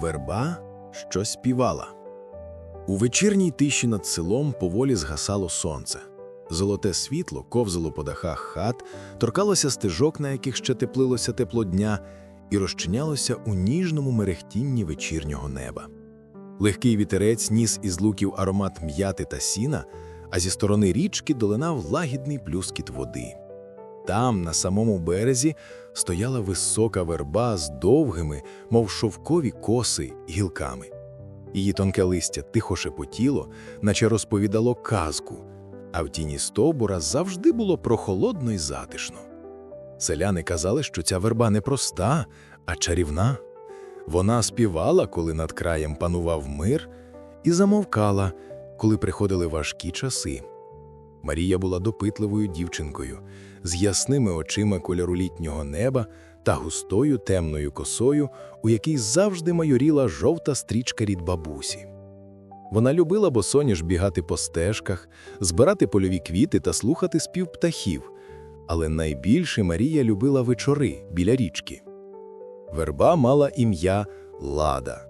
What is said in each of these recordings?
Верба, що співала. У вечірній тиші над селом поволі згасало сонце. Золоте світло ковзало по дахах хат, торкалося стежок, на яких ще теплилося тепло дня, і розчинялося у ніжному мерехтінні вечірнього неба. Легкий вітерець ніс із луків аромат м'яти та сіна, а зі сторони річки долинав лагідний плюскіт води. Там, на самому березі, стояла висока верба з довгими, мов шовкові коси, гілками. Її тонке листя тихо шепотіло, наче розповідало казку, а в тіні стовбура завжди було прохолодно й затишно. Селяни казали, що ця верба не проста, а чарівна. Вона співала, коли над краєм панував мир, і замовкала, коли приходили важкі часи. Марія була допитливою дівчинкою, з ясними очима кольору літнього неба та густою темною косою, у якій завжди майоріла жовта стрічка від бабусі. Вона любила босоніж бігати по стежках, збирати польові квіти та слухати спів птахів, але найбільше Марія любила вечори біля річки. Верба мала ім'я Лада.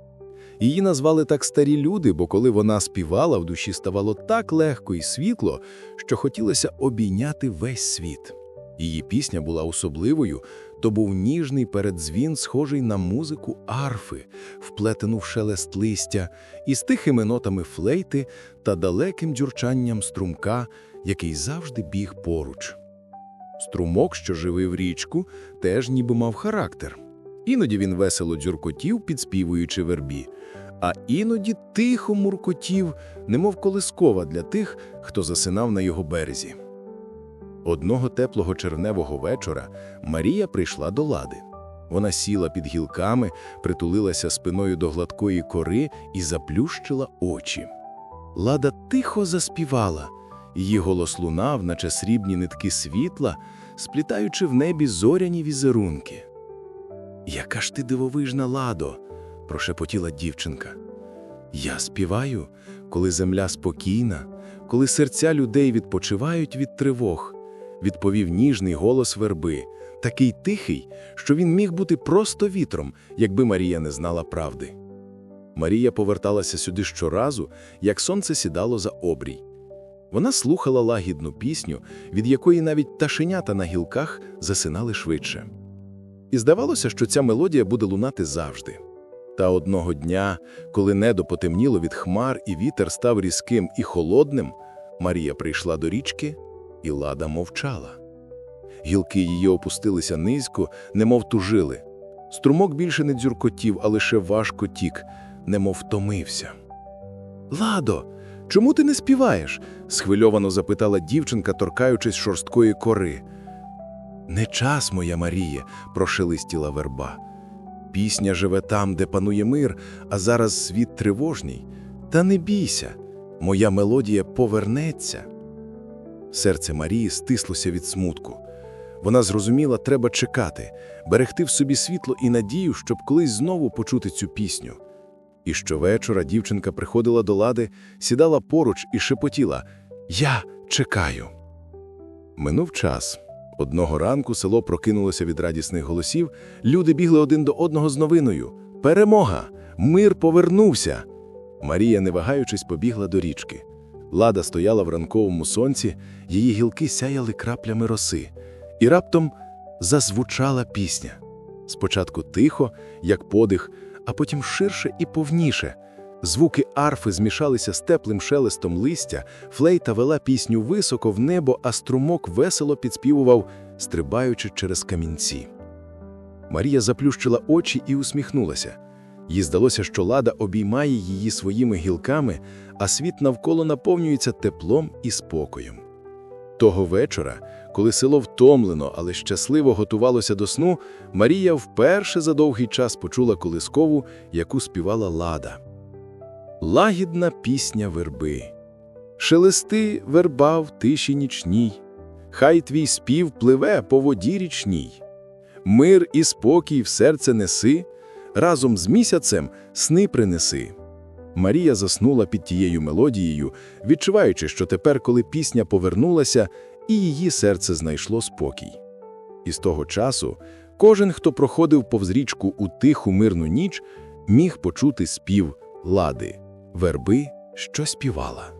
Її назвали так старі люди, бо коли вона співала, в душі ставало так легко і світло, що хотілося обійняти весь світ. Її пісня була особливою, то був ніжний передзвін, схожий на музику арфи, вплетену в шелест листя, із тихими нотами флейти та далеким дзюрчанням струмка, який завжди біг поруч. Струмок, що живив річку, теж ніби мав характер. Іноді він весело дзюркотів, підспівуючи вербі, а іноді тихо муркотів, немов колискова для тих, хто засинав на його березі. Одного теплого червневого вечора Марія прийшла до лади. Вона сіла під гілками, притулилася спиною до гладкої кори і заплющила очі. Лада тихо заспівала, її голос лунав, наче срібні нитки світла, сплітаючи в небі зоряні візерунки. Яка ж ти дивовижна ладо, прошепотіла дівчинка. Я співаю, коли земля спокійна, коли серця людей відпочивають від тривог, відповів ніжний голос верби, такий тихий, що він міг бути просто вітром, якби Марія не знала правди. Марія поверталася сюди щоразу, як сонце сідало за обрій. Вона слухала лагідну пісню, від якої навіть пташенята на гілках засинали швидше. І здавалося, що ця мелодія буде лунати завжди. Та одного дня, коли небо потемніло від хмар і вітер став різким і холодним, Марія прийшла до річки, і лада мовчала. Гілки її опустилися низько, немов тужили. Струмок більше не дзюркотів, а лише важко тік, немов втомився. Ладо, чому ти не співаєш? схвильовано запитала дівчинка, торкаючись шорсткої кори. Не час, моя Маріє, прошелистіла верба. Пісня живе там, де панує мир, а зараз світ тривожній. Та не бійся, моя мелодія повернеться. Серце Марії стислося від смутку. Вона зрозуміла, треба чекати, берегти в собі світло і надію, щоб колись знову почути цю пісню. І щовечора дівчинка приходила до лади, сідала поруч і шепотіла Я чекаю. Минув час. Одного ранку село прокинулося від радісних голосів, люди бігли один до одного з новиною Перемога! Мир повернувся! Марія, не вагаючись, побігла до річки. Лада стояла в ранковому сонці, її гілки сяяли краплями роси, і раптом зазвучала пісня. Спочатку тихо, як подих, а потім ширше і повніше. Звуки арфи змішалися з теплим шелестом листя, флейта вела пісню високо в небо, а струмок весело підспівував, стрибаючи через камінці. Марія заплющила очі і усміхнулася. Їй здалося, що лада обіймає її своїми гілками, а світ навколо наповнюється теплом і спокоєм. Того вечора, коли село втомлено, але щасливо готувалося до сну, Марія вперше за довгий час почула колискову, яку співала лада. Лагідна пісня верби. Шелести верба в тиші нічній, хай твій спів пливе по воді річній. Мир і спокій в серце неси, разом з місяцем сни принеси. Марія заснула під тією мелодією, відчуваючи, що тепер, коли пісня повернулася, і її серце знайшло спокій. І з того часу кожен, хто проходив повз річку у тиху мирну ніч, міг почути спів лади, верби, що співала.